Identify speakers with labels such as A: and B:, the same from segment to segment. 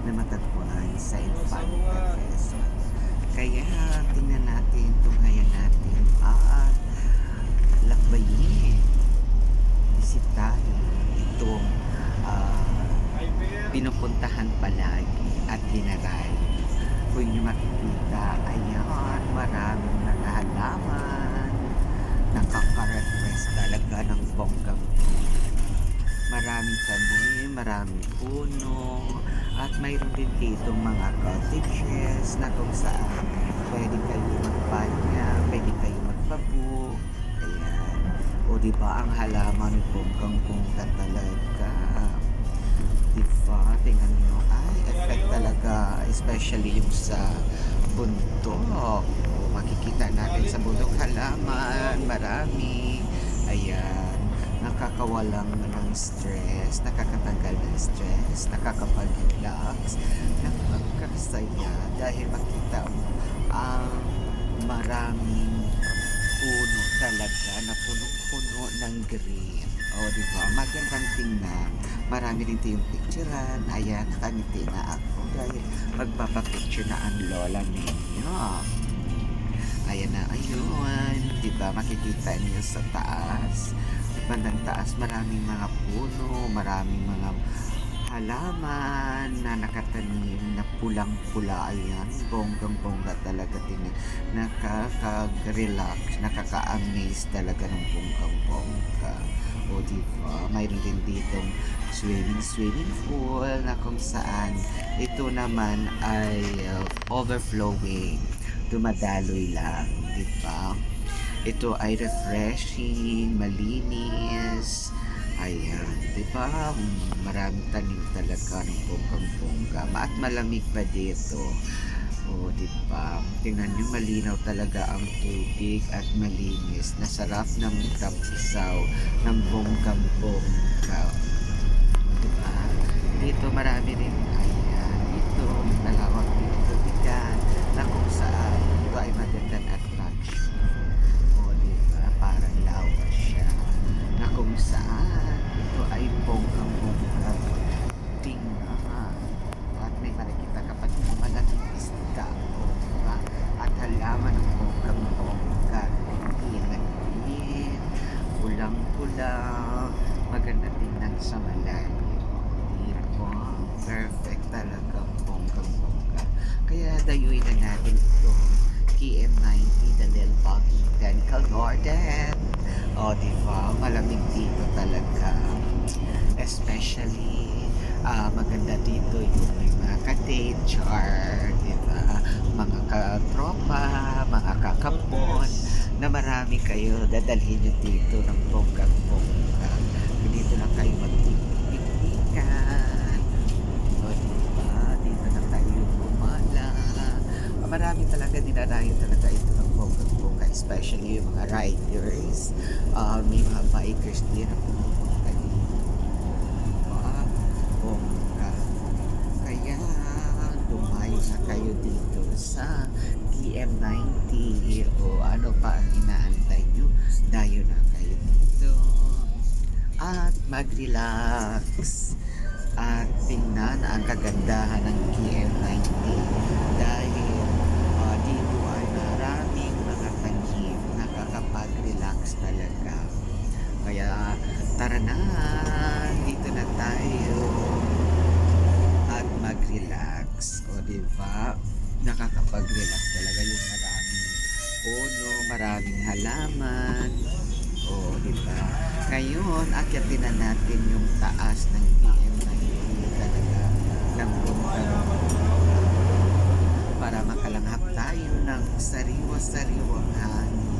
A: na matagpuan sa Infanta Quezon. Kaya tingnan natin, tunghayan natin at lakbayin. Bisitahin itong uh, pinupuntahan palagi at dinaral. Kung nyo makikita, ayan, maraming mga halaman. Nakaka-refresh talaga ng bonggang Maraming tanim, maraming puno, at mayroon din dito mga cottages na kung saan pwede kayo magpanya, pwede kayo magpabu. Ayan. O di ba ang halaman bonggang bongga talaga. Di ba? Tingnan nyo. Ay, effect talaga. Especially yung sa bundok. O, makikita natin sa bundok halaman. Marami. Ayan. Nakakawalang ng stress. Nakakatanggal ng stress. Nakakapag-relax. Nakakasaya. Dahil makita mo ang maraming puno talaga na punong-puno ng green. O, di ba? Magandang tingnan. Marami rin tayong picturean. Ayan, nakangiti na ako dahil magpapapicture na ang lola ninyo. Ayan na, ayun. Di ba? Makikita niyo sa taas. Bandang taas, maraming mga puno, maraming mga halaman na nakatanim na pulang-pula. Ayan, bonggang-bongga talaga. Tingnan. Nakaka-relax, nakaka-amaze talaga ng bonggang-bongga. O diba, mayroon din ditong swimming swimming pool na kung saan ito naman ay uh, overflowing dumadaloy lang diba ito ay refreshing malinis ayan diba maraming tanim talaga ng bonggang-bongga at malamig pa dito o, di ba? Tingnan nyo, malinaw talaga ang tubig at malinis. Nasarap ng tapisaw ng bonggang-bongga. O, di ba? Dito marami rin, ayan, dito, malawak dito tubigan na kung saan ito ay magandang attraction. O, di ba? Parang lawa siya. Na kung saan ito ay bonggang-bongga. Tingnan. At may makikita ka pa dito malaking isda. O, diba? At halaman ng bonggang-bongga. Green na green. Pulang-pula. Maganda tingnan sa malayo. Diba? Perfect talaga bonggang-bongga. Kaya dayuin na natin ito. KM90 Dalel Botanical Garden. O, di ba? Malamig dito talaga. Especially, ah, maganda dito yung may mga ka-date char, di ba? Mga katropa, mga kakapon, na marami kayo, dadalhin nyo dito ng bonggang-bongga. Dito lang kayo magpipilikan. O, di ba? Dito na tayo gumala. Marami talaga dinadayo talaga ito ng bonggang-bongga, especially yung mga riders. Ah, may mga bikers din na pumupunta dito. Diba? Bongga. Kaya lumayo na kayo dito sa KM90 o ano pa ang inaantay nyo. Dayo na kayo dito. At mag-relax. At tingnan ang kagandahan ng KM90 dahil ah, dito ay maraming mga tanim nakakapag-relax talaga. Kaya tara na, dito na tayo at mag-relax. O di ba? Nakakapag-relax talaga yung maraming puno, maraming halaman. O di ba? Ngayon, akyatin na natin yung taas ng PM90 talaga ng bundok para makalanghap tayo ng sariwa-sariwang hangin.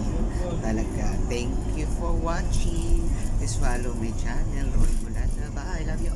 A: Talaga, thank you for watching. Please follow my channel, Roy Mulata. Bye, love you.